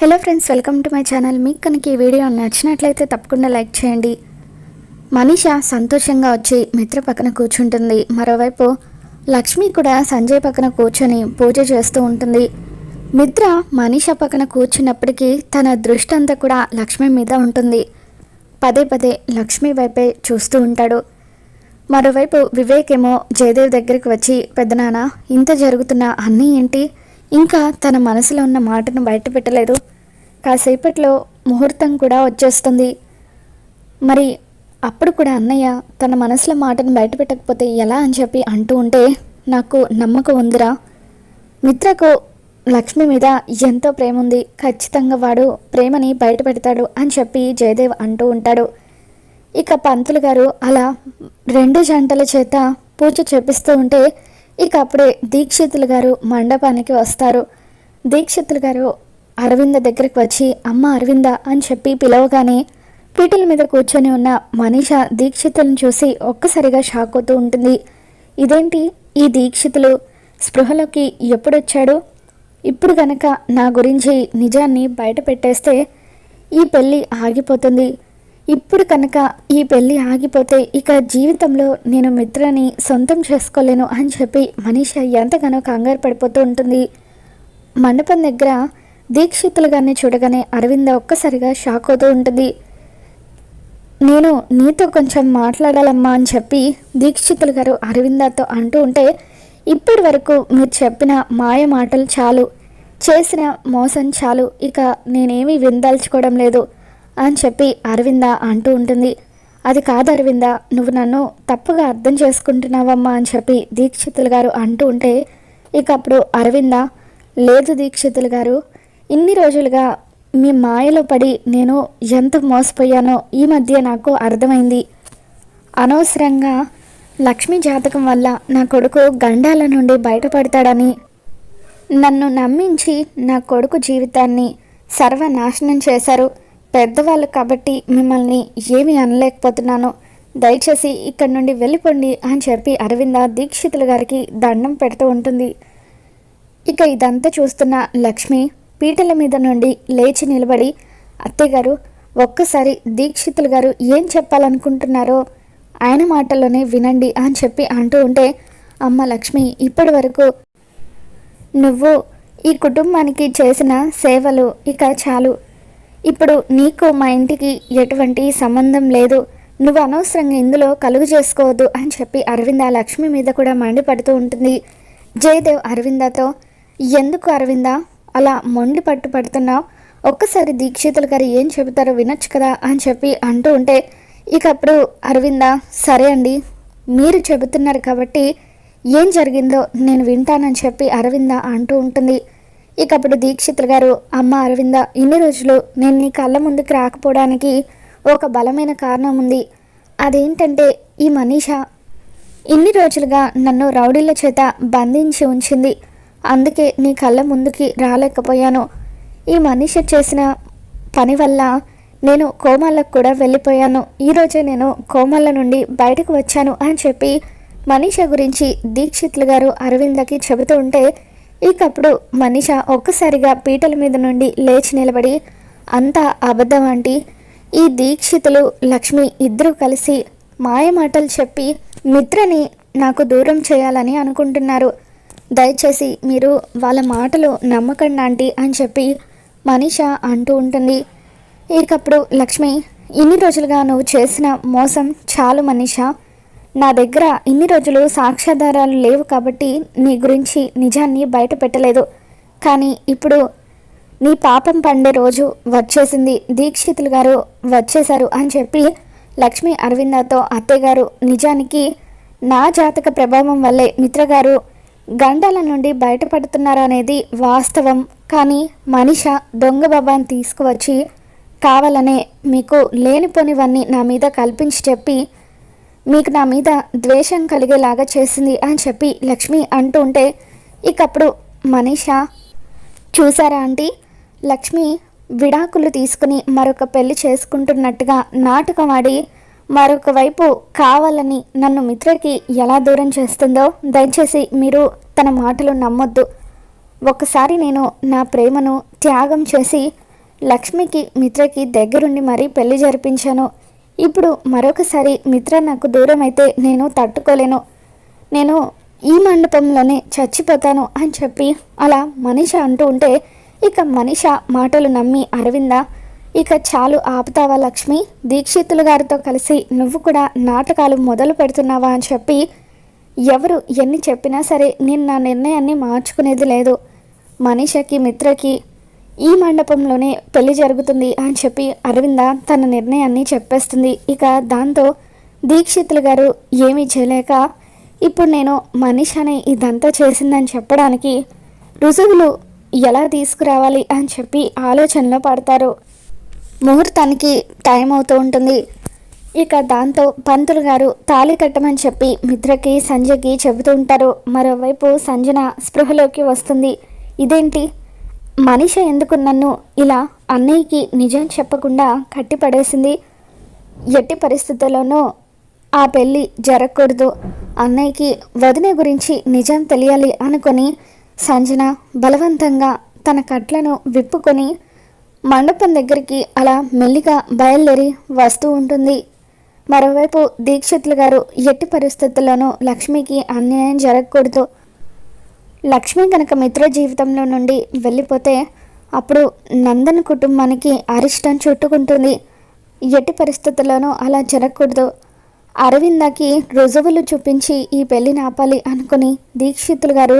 Hello friends welcome to my channel మీకు కనుక ఈ వీడియో నచ్చినట్లయితే తప్పకుండా లైక్ చేయండి. మనీష సంతోషంగా వచ్చి మిత్ర పక్కన కూర్చుంటుంది. మరోవైపు లక్ష్మి కూడా సంజయ్ పక్కన కూర్చొని పూజ చేస్తూ ఉంటుంది. మిత్ర మనీష పక్కన కూర్చున్నప్పటికీ తన దృష్టి అంతా కూడా లక్ష్మి మీద ఉంటుంది. పదే పదే లక్ష్మి వైపే చూస్తూ ఉంటాడు. మరోవైపు వివేక్ ఏమో జయదేవ్ దగ్గరికి వచ్చి పెద్దనాన్న ఇంత జరుగుతున్న అన్నీ ఏంటి? ఇంకా తన మనసులో ఉన్న మాటను బయట పెట్టలేదు. కాసేపట్లో ముహూర్తం కూడా వచ్చేస్తుంది. మరి అప్పుడు కూడా అన్నయ్య తన మనసులో మాటను బయట పెట్టకపోతే ఎలా అని చెప్పి అంటూ ఉంటే నాకు నమ్మకం ఉందిరా. మిత్రకు లక్ష్మి మీద ఎంతో ప్రేమ ఉంది. ఖచ్చితంగా వాడు ప్రేమని బయట పెడతాడు అని చెప్పి జయదేవ్ అంటూ ఉంటాడు. ఇక పంతులు గారు అలా రెండు జంటల చేత పూజ చేపిస్తూ ఉంటే ఇక అప్పుడే దీక్షితులు గారు మండపానికి వస్తారు. దీక్షితులు గారు అరవింద దగ్గరికి వచ్చి అమ్మ అరవింద అని చెప్పి పిలవగానే పీటల మీద కూర్చొని ఉన్న మనీష దీక్షితులను చూసి ఒక్కసారిగా షాక్ అవుతూ ఉంటుంది. ఇదేంటి ఈ దీక్షితులు? స్పృహలోకి ఎప్పుడొచ్చాడు? ఇప్పుడు గనక నా గురించి నిజాన్ని బయట పెట్టేస్తే ఈ పెళ్ళి ఆగిపోతుంది. ఇప్పుడు కనుక ఈ పెళ్ళి ఆగిపోతే ఇక జీవితంలో నేను మిత్రని సొంతం చేసుకోలేను అని చెప్పి మనీష ఎంతగానో కంగారు పడిపోతూ ఉంటుంది. మండపం దగ్గర దీక్షితులు గారిని చూడగానే అరవింద ఒక్కసారిగా షాక్ అవుతూ ఉంటుంది. నేను నీతో కొంచెం మాట్లాడాలమ్మా అని చెప్పి దీక్షితులు గారు అరవిందతో అంటూ ఉంటే ఇప్పటి వరకు మీరు చెప్పిన మాయ మాటలు చాలు చేసిన మోసం చాలు ఇక నేనేమీ విందాల్చుకోవడం లేదు. అని చెప్పి అరవింద అంటూ ఉంటుంది. అది కాదు అరవింద నువ్వు నన్ను తప్పుగా అర్థం చేసుకుంటున్నావమ్మా అని చెప్పి దీక్షితులు గారు అంటూ ఉంటే ఇక అప్పుడు అరవింద లేదు దీక్షితులు గారు ఇన్ని రోజులుగా మీ మాయలో పడి నేను ఎంత మోసపోయానో ఈ మధ్య నాకు అర్థమైంది. అనవసరంగా లక్ష్మీ జాతకం వల్ల నా కొడుకు గండాల నుండి బయటపడతాడని నన్ను నమ్మించి నా కొడుకు జీవితాన్ని సర్వనాశనం చేశారు. పెద్దవాళ్ళు కాబట్టి మిమ్మల్ని ఏమీ అనలేకపోతున్నాను. దయచేసి ఇక్కడి నుండి వెళ్ళిపోండి అని చెప్పి అరవింద దీక్షితుల గారికి దండం పెడుతూ ఉంటుంది. ఇక ఇదంతా చూస్తున్న లక్ష్మి పీటల మీద నుండి లేచి నిలబడి అత్తయ్యగారు ఒక్కసారి దీక్షితులు గారు ఏం చెప్పాలనుకుంటున్నారో ఆయన మాటల్లోనే వినండి అని చెప్పి అంటూ ఉంటే అమ్మ లక్ష్మి ఇప్పటి వరకు నువ్వు ఈ కుటుంబానికి చేసిన సేవలు ఇక చాలు. ఇప్పుడు నీకు మా ఇంటికి ఎటువంటి సంబంధం లేదు. నువ్వు అనవసరంగా ఇందులో కలుగు చేసుకోవద్దు అని చెప్పి అరవింద లక్ష్మి మీద కూడా మండిపడుతూ ఉంటుంది. జయదేవ్ అరవిందతో ఎందుకు అరవింద? అలా మొండి పట్టు పడుతున్నావు. ఒక్కసారి దీక్షితులు గారు ఏం చెబుతారో వినొచ్చు కదా అని చెప్పి అంటూ ఉంటే ఇక అప్పుడు అరవింద సరే అండి మీరు చెబుతున్నారు కాబట్టి ఏం జరిగిందో నేను వింటానని చెప్పి అరవింద అంటూ ఉంటుంది. ఇక అప్పుడు దీక్షితులు గారు అమ్మ అరవింద ఇన్ని రోజులు నేను నీ కళ్ళ ముందుకు రాకపోవడానికి ఒక బలమైన కారణం ఉంది. అదేంటంటే ఈ మనీష ఇన్ని రోజులుగా నన్ను రౌడీల చేత బంధించి ఉంచింది. అందుకే నీ కళ్ళ ముందుకి రాలేకపోయాను. ఈ మనీష చేసిన పని వల్ల నేను కోమాలకు కూడా వెళ్ళిపోయాను. ఈరోజే నేను కోమాల నుండి బయటకు వచ్చాను అని చెప్పి మనీష గురించి దీక్షితులు గారు అరవిందకి చెబుతూ ఉంటే ఇకప్పుడు మనిష ఒక్కసారిగా పీటల మీద నుండి లేచి నిలబడి అంతా అబద్ధం అంటి ఈ దీక్షితులు లక్ష్మి ఇద్దరూ కలిసి మాయమాటలు చెప్పి మిత్రని నాకు దూరం చేయాలని అనుకుంటున్నారు. దయచేసి మీరు వాళ్ళ మాటలు నమ్మకండి ఆంటీ అని చెప్పి మనీష అంటూ ఉంటుంది. ఇకప్పుడు లక్ష్మి ఇన్ని రోజులుగా నువ్వు చేసిన మోసం చాలు మనీష. నా దగ్గర ఇన్ని రోజులు సాక్ష్యాధారాలు లేవు కాబట్టి నీ గురించి నిజాన్ని బయట పెట్టలేదు. కానీ ఇప్పుడు నీ పాపం పండే రోజు వచ్చేసింది. దీక్షితులు గారు వచ్చేశారు అని చెప్పి లక్ష్మి అరవిందతో అత్తయ్య గారు నిజానికి నా జాతక ప్రభావం వల్లే మిత్రగారు గండాల నుండి బయటపడుతున్నారనేది వాస్తవం. కానీ మనిష దొంగ బాబాని తీసుకువచ్చి కావాలనే మీకు లేనిపోనివన్నీ నా మీద కల్పించి చెప్పి మీకు నా మీద ద్వేషం కలిగేలాగా చేసింది అని చెప్పి లక్ష్మి అంటూ ఉంటే ఇకప్పుడు మనీష చూసారా ఆంటీ? లక్ష్మి విడాకులు తీసుకుని మరొక పెళ్ళి చేసుకుంటున్నట్టుగా నాటకం ఆడి మరొక వైపు కావాలని నన్ను మిత్రకి ఎలా దూరం చేస్తుందో దయచేసి మీరు తన మాటలు నమ్మొద్దు. ఒకసారి నేను నా ప్రేమను త్యాగం చేసి లక్ష్మికి మిత్రకి దగ్గరుండి మరీ పెళ్ళి జరిపించాను. ఇప్పుడు మరొకసారి మిత్ర నాకు దూరం అయితే నేను తట్టుకోలేను. నేను ఈ మండపంలోనే చచ్చిపోతాను అని చెప్పి అలా మనిష అంటూ ఉంటే ఇక మనిష మాటలు నమ్మి అరవింద ఇక చాలు ఆపుతావా లక్ష్మి? దీక్షితులు గారితో కలిసి నువ్వు కూడా నాటకాలు మొదలు పెడుతున్నావా అని చెప్పి ఎవరు ఎన్ని చెప్పినా సరే నేను నా నిర్ణయాన్ని మార్చుకునేది లేదు. మనిషకి మిత్రకి ఈ మండపంలోనే పెళ్ళి జరుగుతుంది అని చెప్పి అరవింద తన నిర్ణయాన్ని చెప్పేస్తుంది. ఇక దాంతో దీక్షితులు గారు ఏమీ చేయలేక ఇప్పుడు నేను మనీషని ఇదంతా చేసిందని చెప్పడానికి రుజువులు ఎలా తీసుకురావాలి? అని చెప్పి ఆలోచనలో పడతారు. ముహూర్తానికి టైం అవుతూ ఉంటుంది. ఇక దాంతో పంతులు గారు తాళి కట్టమని చెప్పి మిత్రకి సంజయ్కి చెబుతూ ఉంటారు. మరోవైపు సంజన స్పృహలోకి వస్తుంది. ఇదేంటి? మనిష ఎందుకు నన్ను ఇలా అన్నయ్యకి నిజం చెప్పకుండా కట్టిపడేసింది? ఎట్టి పరిస్థితుల్లోనూ ఆ పెళ్ళి జరగకూడదు. అన్నయ్యకి వదిన గురించి నిజం తెలియాలి అనుకొని సంజన బలవంతంగా తన కట్లను విప్పుకొని మండపం దగ్గరికి అలా మెల్లిగా బయలుదేరి వస్తూ ఉంటుంది. మరోవైపు దీక్షితులు గారు ఎట్టి పరిస్థితుల్లోనూ లక్ష్మికి అన్యాయం జరగకూడదు. లక్ష్మి కనుక మిత్ర జీవితంలో నుండి వెళ్ళిపోతే అప్పుడు నందన్ కుటుంబానికి అరిష్టం చుట్టుకుంటుంది. ఎట్టి పరిస్థితుల్లోనూ అలా జరగకూడదు. అరవిందకి రుజువులు చూపించి ఈ పెళ్ళిని ఆపాలి అనుకుని దీక్షితులు గారు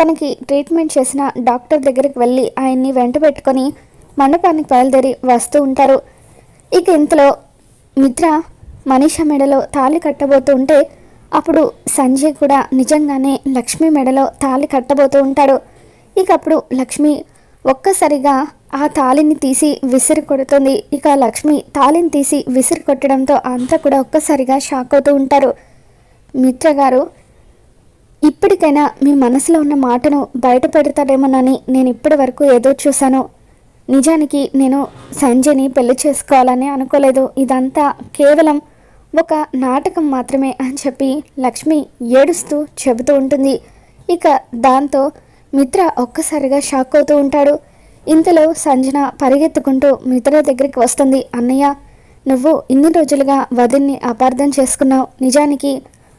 తనకి ట్రీట్మెంట్ చేసిన డాక్టర్ దగ్గరికి వెళ్ళి ఆయన్ని వెంట పెట్టుకొని మండపానికి బయలుదేరి వస్తూ ఉంటారు. ఇక ఇంతలో మిత్ర మనీష మెడలో తాళి కట్టబోతూ ఉంటే అప్పుడు సంజయ్ కూడా నిజంగానే లక్ష్మి మెడలో తాళి కట్టబోతూ ఉంటాడు. ఇక అప్పుడు లక్ష్మి ఒక్కసారిగా ఆ తాళిని తీసి విసిరి కొడుతుంది. ఇక లక్ష్మి తాళిని తీసి విసిరి కొట్టడంతో అంతా కూడా ఒక్కసారిగా షాక్ అవుతూ ఉంటారు. మిత్ర గారు ఇప్పటికైనా మీ మనసులో ఉన్న మాటను బయట పెడతాడేమోనని నేను ఇప్పటి వరకు ఏదో చూశాను. నిజానికి నేను సంజయ్ని పెళ్ళి చేసుకోవాలని అనుకోలేదు. ఇదంతా కేవలం ఒక నాటకం మాత్రమే అని చెప్పి లక్ష్మి ఏడుస్తూ చెబుతూ ఉంటుంది. ఇక దాంతో మిత్ర ఒక్కసారిగా షాక్ అవుతూ ఉంటాడు. ఇంతలో సంజన పరిగెత్తుకుంటూ మిత్ర దగ్గరికి వస్తుంది. అన్నయ్య నువ్వు ఇన్ని రోజులుగా వదిన్ని అపార్థం చేసుకున్నావు. నిజానికి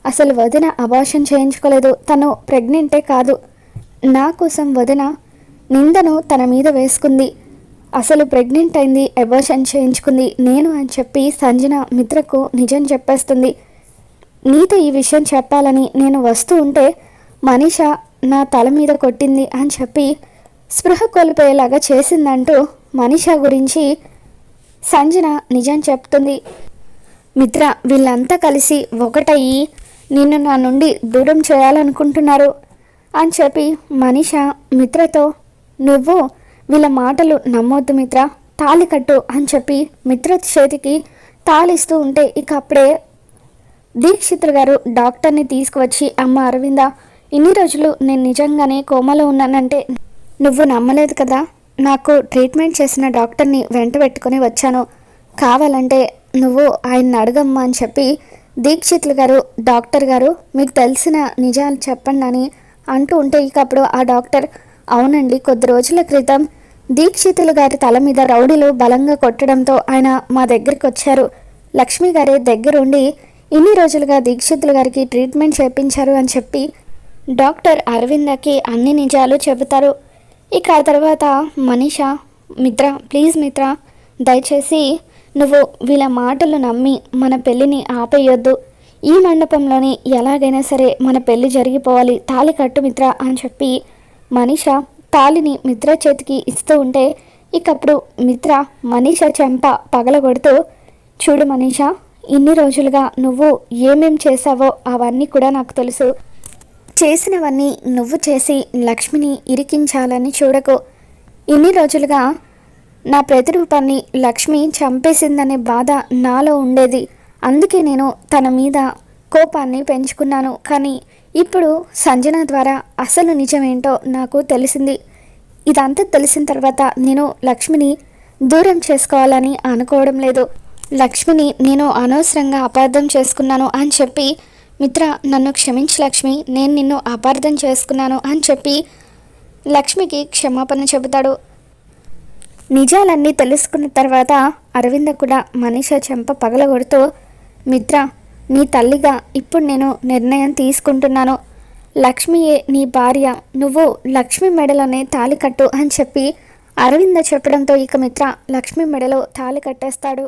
అసలు వదిన అబార్షన్ చేయించుకోలేదు. తను ప్రెగ్నెంటే కాదు. నా కోసం వదిన నిందను తన మీద వేసుకుంది. అసలు ప్రెగ్నెంట్ అయింది అబార్షన్ చేయించుకుంది నేను అని చెప్పి సంజన మిత్రకు నిజం చెప్పేస్తుంది. నీతో ఈ విషయం చెప్పాలని నేను వస్తూ ఉంటే మనీష నా తల మీద కొట్టింది అని చెప్పి స్పృహ కోల్పోయేలాగా చేసిందంటూ మనీష గురించి సంజన నిజం చెప్తుంది. మిత్ర వీళ్ళంతా కలిసి ఒకటయ్యి నిన్ను నా నుండి దూరం చేయాలనుకుంటున్నారు అని చెప్పి మనీష మిత్రతో నువ్వు వీళ్ళ మాటలు నమ్మొద్దు మిత్ర తాళి కట్టు అని చెప్పి మిత్ర చేతికి తాళిస్తూ ఉంటే ఇక అప్పుడే దీక్షితులు గారు డాక్టర్ని తీసుకువచ్చి అమ్మ అరవింద ఇన్ని రోజులు నేను నిజంగానే కోమలో ఉన్నానంటే నువ్వు నమ్మలేదు కదా? నాకు ట్రీట్మెంట్ చేసిన డాక్టర్ని వెంట పెట్టుకుని వచ్చాను. కావాలంటే నువ్వు ఆయన్ని అడగమ్మా అని చెప్పి దీక్షితులు గారు డాక్టర్ గారు మీకు తెలిసిన నిజాలు చెప్పండి అని అంటూ ఉంటే ఇక అప్పుడు ఆ డాక్టర్ అవునండి కొద్ది రోజుల క్రితం దీక్షితులు గారి తల మీద రౌడీలు బలంగా కొట్టడంతో ఆయన మా దగ్గరికి వచ్చారు. లక్ష్మి గారి దగ్గరుండి ఇన్ని రోజులుగా దీక్షితులు గారికి ట్రీట్మెంట్ చేయించారు అని చెప్పి డాక్టర్ అరవిందకి అన్ని నిజాలు చెబుతారు. ఇక ఆ తర్వాత మనీష మిత్ర ప్లీజ్ మిత్ర దయచేసి నువ్వు వీళ్ళ మాటలు నమ్మి మన పెళ్ళిని ఆపేయొద్దు. ఈ మండపంలోని ఎలాగైనా సరే మన పెళ్ళి జరిగిపోవాలి. తాళి కట్టు మిత్ర అని చెప్పి మనీష తాలిని మిత్ర చేతికి ఇస్తూ ఉంటే ఇకప్పుడు మిత్ర మనీష చెంప పగలగొడుతూ చూడు మనీష ఇన్ని రోజులుగా నువ్వు ఏమేం చేశావో అవన్నీ కూడా నాకు తెలుసు. చేసినవన్నీ నువ్వు చేసి లక్ష్మిని ఇరికించాలని చూడకు. ఇన్ని రోజులుగా నా ప్రతిరూపాన్ని లక్ష్మి చంపేసిందనే బాధ నాలో ఉండేది. అందుకే నేను తన మీద కోపాన్ని పెంచుకున్నాను. కానీ ఇప్పుడు సంజన ద్వారా అసలు నిజమేంటో నాకు తెలిసింది. ఇదంతా తెలిసిన తర్వాత నేను లక్ష్మిని దూరం చేసుకోవాలని అనుకోవడం లేదు. లక్ష్మిని నేను అనవసరంగా అపార్థం చేసుకున్నాను అని చెప్పి మిత్ర నన్ను క్షమించి లక్ష్మి నేను నిన్ను అపార్థం చేసుకున్నాను అని చెప్పి లక్ష్మికి క్షమాపణ చెబుతాడు. నిజాలన్నీ తెలుసుకున్న తర్వాత అరవింద కూడా మనీష చెంప పగలగొడుతూ మిత్ర నీ తల్లిగా ఇప్పుడు నేను నిర్ణయం తీసుకుంటున్నాను. లక్ష్మియే నీ భార్య నువ్వు లక్ష్మి మెడలోనే తాలి కట్టు అని చెప్పి అరవింద చెప్పడంతో ఇక మిత్ర లక్ష్మి మెడలో తాలి కట్టేస్తాడు.